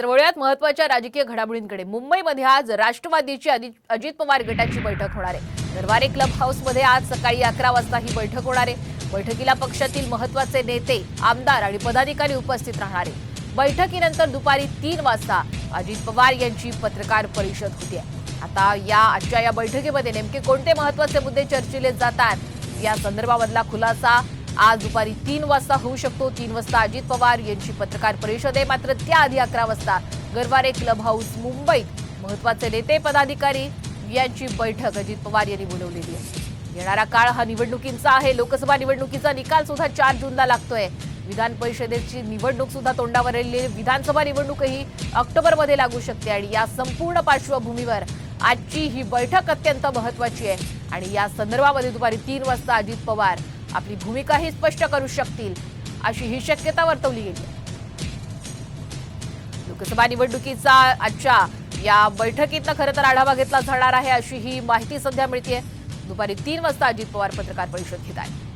तर वळूयात महत्त्वाच्या राजकीय घडामोडींकडे. मुंबईमध्ये आज राष्ट्रवादीची अजित पवार गटाची बैठक होणार आहे. गरवारे क्लब हाऊसमध्ये आज सकाळी अकरा वाजता ही बैठक होणार आहे. बैठकीला पक्षातील महत्त्वाचे नेते आमदार आणि पदाधिकारी उपस्थित राहणार आहे बैठकीनंतर दुपारी तीन वाजता अजित पवार यांची पत्रकार परिषद होती. आता या आजच्या या बैठकीमध्ये नेमके कोणते महत्त्वाचे मुद्दे चर्चिले जातात? या संदर्भामधला खुलासा आज दुपारी तीन वाजता होऊ शकतो. तीन वाजता अजित पवार यांची पत्रकार परिषद आहे. मात्र त्याआधी अकरा वाजता गरवारे क्लब हाऊस मुंबईत महत्त्वाचे नेते पदाधिकारी यांची बैठक अजित पवार यांनी बोलवलेली आहे. येणारा काळ हा निवडणुकींचा आहे. लोकसभा निवडणुकीचा निकाल सुद्धा चार जूनला लागतोय. विधान परिषदेची निवडणूक सुद्धा तोंडावर आलेली विधानसभा निवडणूकही ऑक्टोबरमध्ये लागू शकते आणि या संपूर्ण पार्श्वभूमीवर आजची ही बैठक अत्यंत महत्वाची आहे. आणि या संदर्भामध्ये दुपारी तीन वाजता अजित पवार आपली भूमिकाही स्पष्ट करू शकतील अशी ही शक्यता वर्तवली गेली. लोकसभा निवडणुकीचा आजच्या या बैठकीतनं खरं तर आढावा घेतला जाणार आहे अशी ही माहिती सध्या मिळते दुपारी तीन वाजता अजित पवार पत्रकार परिषद घेत आहेत.